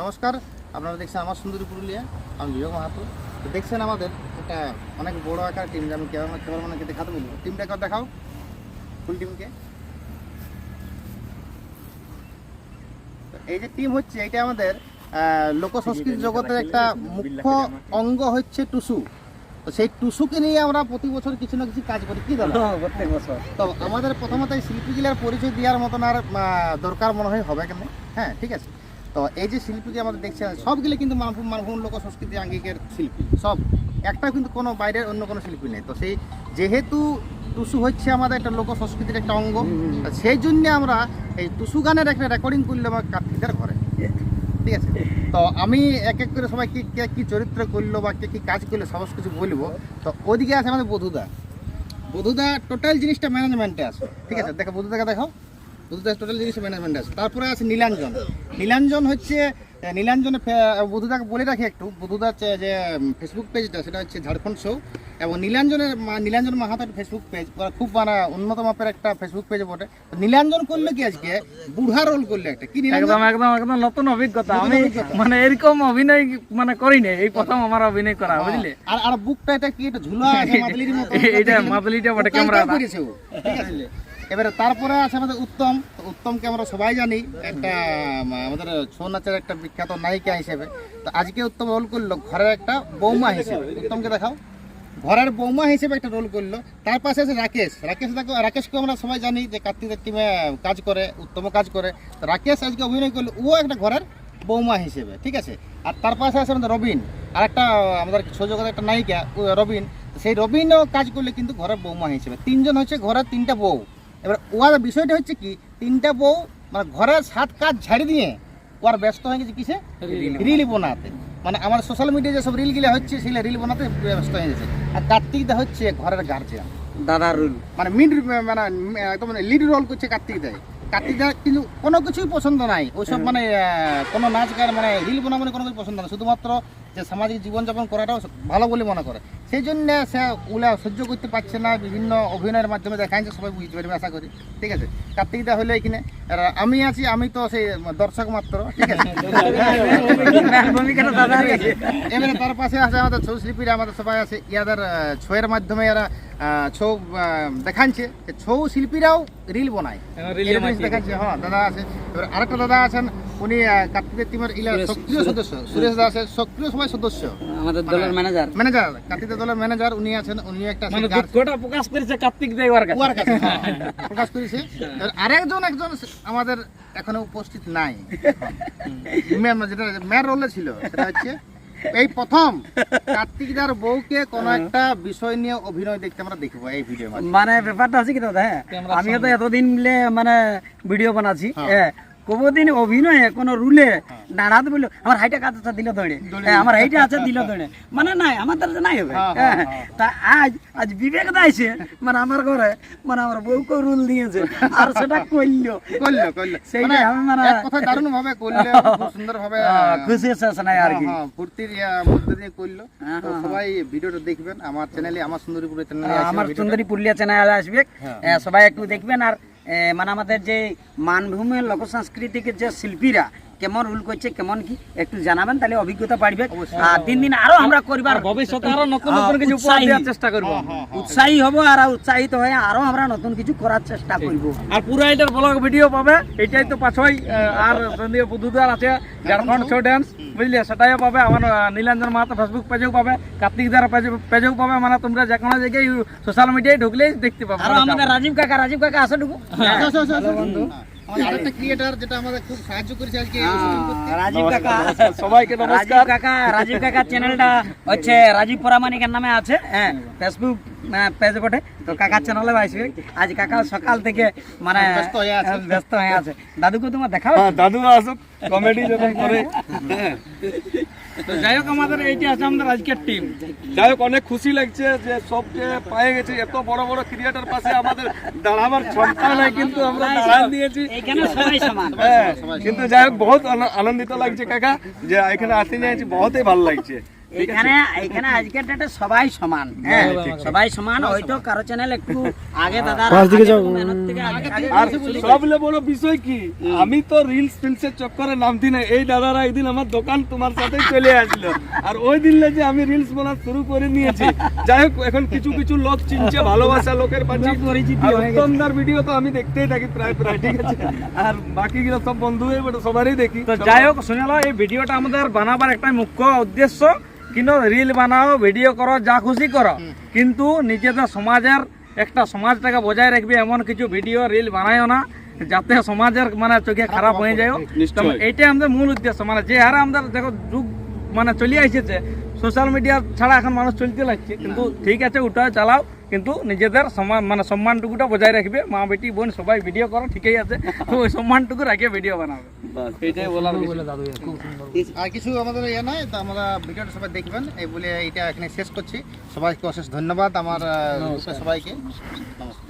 নমস্কার আপনারা দেখছেন আমার সুন্দরী পুরুলিয়া আমি বিবেক মাহাতো। তো দেখছেন আমাদের একটা অনেক বড় আকার টিম যে আমি কেবল কেবল মানে দেখাতে বলব। টিমটা একবার দেখাও। ফুল টিমকে। এই যে টিম হচ্ছে এটা আমাদের লোক সংস্কৃতি জগতের একটা মুখ্য অঙ্গ হচ্ছে টুসু। তো সেই টুসুকে নিয়ে আমরা প্রতি বছর কিছু না কিছু কাজ করি। কি দাদা? প্রত্যেক বছর। তো আমাদের প্রথমত এই শিল্পীগুলার পরিচয় দেওয়ার মতন আর দরকার মনে হয় হবে কেন? হ্যাঁ ঠিক আছে। তো এই যে শিল্পীকে আমাদের দেখছেন সবগুলো কিন্তু মানভূম লোক সংস্কৃতি আঙ্গিকের শিল্পী সব। একটা কিন্তু কোনো বাইরের অন্য কোনো শিল্পী নেই। তো সেই যেহেতু টুসু হচ্ছে আমাদের একটা লোক সংস্কৃতির একটা অঙ্গ সেই জন্য আমরা এই টুসু গানের একটা রেকর্ডিং করলে আমার কার্তিকদের ঘরে ঠিক আছে? তো আমি এক এক করে সবাই কি কে কী চরিত্র করল বা কে কী কাজ করল সমস্ত কিছু বলব। তো ওদিকে আছে আমাদের বধুদা। বধুদা টোটাল জিনিসটা ম্যানেজমেন্টে আছে। ঠিক আছে? দেখো বধুদাকে দেখো বধুদা টোটাল জিনিস ম্যানেজমেন্টে আছে। তারপরে আছে নীলাঞ্জন। নীলাঞ্জন হচ্ছে নীলাঞ্জনে বধুদাকে বলে রাখি একটু। বধুদার যে- ফেসবুক পেজটা সেটা হচ্ছে ঝাড়খণ্ড শো এবং নীলাঞ্জনের নীলাঞ্জন মাহাতার ফেসবুক পেজ খুব মানে উন্নত মাপের একটা ফেসবুক পেজ বটে। নীলাঞ্জন করল কি আজকে? বুড়া রোল করলে একটা। কি একদম একদম একদম নতুন অভিজ্ঞতা। আমি মানে এরকম অভিনয় মানে করিনি এই প্রথম আমার অভিনয় করা বুঝলে? আর আর বুকটা এটা কি? এটা ঝুলা আছে মাদলির মতো? এটা মাদলিটা বটে ক্যামেরা করেছে ঠিক আছে। এবারে তারপরে আছে আমাদের উত্তম। উত্তমকে আমরা সবাই জানি, একটা আমাদের ছৌ নাচের একটা বিখ্যাত নায়িকা হিসেবে। তো আজকে উত্তম রোল করল ঘরের একটা বৌমা হিসেবে। উত্তমকে দেখাও। ঘরের বৌমা হিসেবে একটা রোল করল। তার পাশে আছে রাকেশ। রাকেশ দেখো রাকেশকে আমরা সবাই জানি যে কার্তিকের টিমে কাজ করে উত্তম কাজ করে। তো রাকেশ আজকে অভিনয় করল, ও একটা ঘরের বৌমা হিসেবে, ঠিক আছে? আর তার পাশে আছে আমাদের রবিন। আর একটা, আমাদের সুযোগের একটা নায়িকা রবিন। সেই রবিনও কাজ করলে কিন্তু ঘরের বৌমা হিসেবে। তিনজন হচ্ছে ঘরের তিনটা বউ। এবার ওর বিষয়টা হচ্ছে কি তিনটা বউ মানে ঘরের সাত কাজ ঝাড়ি দিয়ে ওর ব্যস্ত হয়ে গেছে কিসে? রিল বানাতে। মানে আমার সোশ্যাল মিডিয়া যেসব রিলগুলো হচ্ছে সেগুলো রিল বানাতে ব্যস্ত হয়ে গেছে। আর কার্তিক দা হচ্ছে ঘরের গার্জিয়ান দাদা রুল মানে মিড মানে একদম লিড রোল করছে কার্তিক দায় কিন্তু কোনো কিছুই পছন্দ নাই। ওইসব মানে কোনো নাচ গান মানে রিল বানা মানে কোনো কিছু পছন্দ না শুধুমাত্র যে সামাজিক জীবনযাপন করাটাও ভালো বলে মনে করে। সেই জন্য সে ওগুলা সহ্য করতে পারছে না বিভিন্ন অভিনয়ের মাধ্যমে দেখাচ্ছে সবাই বুঝতে পারবে আশা করি। ঠিক আছে? কার্তিক দা হলো এখানে আমি আছি আমি তো সেই দর্শক মাত্র ঠিক আছে? এবারে তার পাশে আছে আমাদের ছৌ শিল্পীরা আমাদের সবাই আছে। ইয়াদের ছৌয়ের মাধ্যমে এরা ছৌ দেখাচ্ছে যে ছৌ শিল্পীরাও রিল বানায়। জিনিস দেখাচ্ছে হ্যাঁ দাদা আছে। এবার আরেকটা দাদা আছেন উনি আহ, কার্তিকের টিমের ইলা সক্রিয় সদস্য। সুরেশ দাস আছে সক্রিয় সবাই সদস্য। আমাদের দলের ম্যানেজার ম্যানেজার কার্তিকের দলের ম্যানেজার উনি আছেন উনি একটা মানে দুঃখটা প্রকাশ করেছে কার্তিক কাছে। উয়ার কাছে হ্যাঁ, প্রকাশ করেছে। আরেকজন একজন আমাদের এখনও উপস্থিত নাই। ম্যাম যেটা ম্যার রোলে ছিল সেটা হচ্ছে এই প্রথম কার্তিকদার বউকে কোন একটা বিষয় নিয়ে অভিনয় দেখতে আমরা দেখব এই ভিডিও মানে ব্যাপারটা আছে কি দাদা হ্যাঁ আমিও তো এতদিন মিলে মানে ভিডিও বানাচ্ছি হ্যাঁ। হ্যাঁ কোনোদিন অভিনয়ে কোন রুলে দাঁড়াতে বলল আমার হাইটা কাজটা দিল দৌড়ে হ্যাঁ, আমার হাইটা আছে দিল দৌড়ে মানে নাই আমার দ্বারা নাই হবে। হ্যাঁ, হ্যাঁ, হ্যাঁ, তা আজ আজ বিবেক দাইছে মানে আমার ঘরে মানে আমার বউকে রুল দিয়েছে। আর সেটা করল। করল মানে আমি মানে- কথা দারুণ ভাবে করলে সুন্দর ভাবে খুশি শেষ নাই আর কি। হ্যাঁ, ফুর্তির মধ্যে দিয়ে করল। হ্যাঁ, সবাই ভিডিওটা দেখবেন। আমার চ্যানেলে আমার সুন্দরীপুরের চ্যানেলে আমার সুন্দরী পুরুলিয়া চ্যানেলে আসবে। হ্যাঁ। সবাই একটু দেখবেন আর মানে আমাদের যে মানভূমের লোক সাংস্কৃতিক যে শিল্পীরা কেমন রুল করছে কেমন কি একটু জানাবেন তাহলে অভিজ্ঞতা আর দিন দিন আরও আমরা করিবার ভবিষ্যতে আরও নতুন হ্যাঁ, নতুন কিছু উপহার দেওয়ার চেষ্টা করব। উৎসাহী হব আর উৎসাহিত হয়ে আরও আমরা নতুন কিছু করার চেষ্টা করব। আর পুরো এটার ব্লগ ভিডিও পাবে এটাই তো পাছই আর সন্দীপ বুধুদার আছে ঝাড়খণ্ড শো ড্যান্স বুঝলে? সেটাইও পাবে আমার নীলাঞ্জন মাহাতো ফেসবুক পেজেও পাবে কার্তিক দার পেজেও পাবে মানে তোমরা যে কোনো জায়গায় সোশ্যাল মিডিয়ায় ঢুকলেই দেখতে পাবে। আরও আমাদের রাজীব কাকা রাজীব কাকা আসে ঢুকু। আসো, হ্যাঁ, আরেকটা ক্রিয়েটার যেটা আমাদের খুব সাহায্য করেছে আজকে শুটিং রাজীব কাকা। সবাইকে রাজীব কাকা রাজীব কাকার চ্যানেলটা হচ্ছে রাজীব পরামানিকের নামে আছে হ্যাঁ ফেসবুক পেজ বটে। তো কাকার চ্যানেলে আসবে আজ কাকা সকাল থেকে মানে ব্যস্ত হয়ে আছে। দাদুকে তোমার দেখাও হ্যাঁ দাদু আসুক কমেডি যখন করে। তো যাই হোক আমাদের এইটি আছে আমাদের আজকের টিম যাই হোক অনেক খুশি লাগছে যে সবকে পায়ে গেছে। এত বড় বড় ক্রিয়েটার পাশে আমাদের দাঁড়াবার ক্ষমতা নাই কিন্তু আমরা দাঁড়ান দিয়েছি। এইখানে সবাই সমান। হ্যাঁ, কিন্তু যাই হোক বহুত আন- আনন্দিত লাগছে কাকা যে এখানে আসতে যাচ্ছি বহুতই ভালো লাগছে। এখানে এখানে আজকের ডেটে সবাই সমান। হ্যাঁ সবাই সমান হয়তো কারও চ্যানেল একটু আগে দাদা আর সবলে বড় বিষয় কি? আমি তো রিলস ফিলসের চক্করে নামতি না। এই দাদারা একদিন আমার দোকান তোমার সাথে চলে আসলো। আর ওই দিনলে যে আমি রিলস বানা শুরু করে নিয়েছি। যাই হোক এখন কিছু কিছু লোক চিনছে ভালোবাসা লোকের পাচ্ছি পরিচিতি আর উত্তমদার ভিডিও তো আমি দেখতেই থাকি প্রায় প্রায় ঠিক আছে? আর বাকি গুলো সব বন্ধু হয়ে সবারই দেখি। তো যাই হোক শুনে এই ভিডিওটা আমাদের বানাবার একটা মুখ্য উদ্দেশ্য। কিন্তু রিল বানাও ভিডিও করো যা খুশি করো। কিন্তু নিজেদের সমাজের একটা সমাজটাকে বজায় রাখবে এমন কিছু ভিডিও রিল বানায়ও না যাতে সমাজের মানে চোখে খারাপ হয়ে যায়। এইটাই আমাদের মূল উদ্দেশ্য। মানে যে হারে আমাদের দেখো যুগ মানে চলে এসেছে সোশ্যাল মিডিয়া ছাড়া এখন মানুষ চলতে লাগছে। কিন্তু ঠিক আছে ওটা চালাও। কিন্তু নিজেদের সমান মানে সম্মানটুকুটা বজায় রাখবে। মা বেটি বোন সবাই ভিডিও করো ঠিকই আছে। তো ওই সম্মানটুকু রাখে ভিডিও বানাবে। এইটাই বলার আর কিছু আমাদের ইয়ে নয় তো আমরা ভিডিওটা সবাই দেখবেন। এই বলে এটা এখানে শেষ করছি। সবাইকে অশেষ ধন্যবাদ আমার সবাইকে নমস্কার।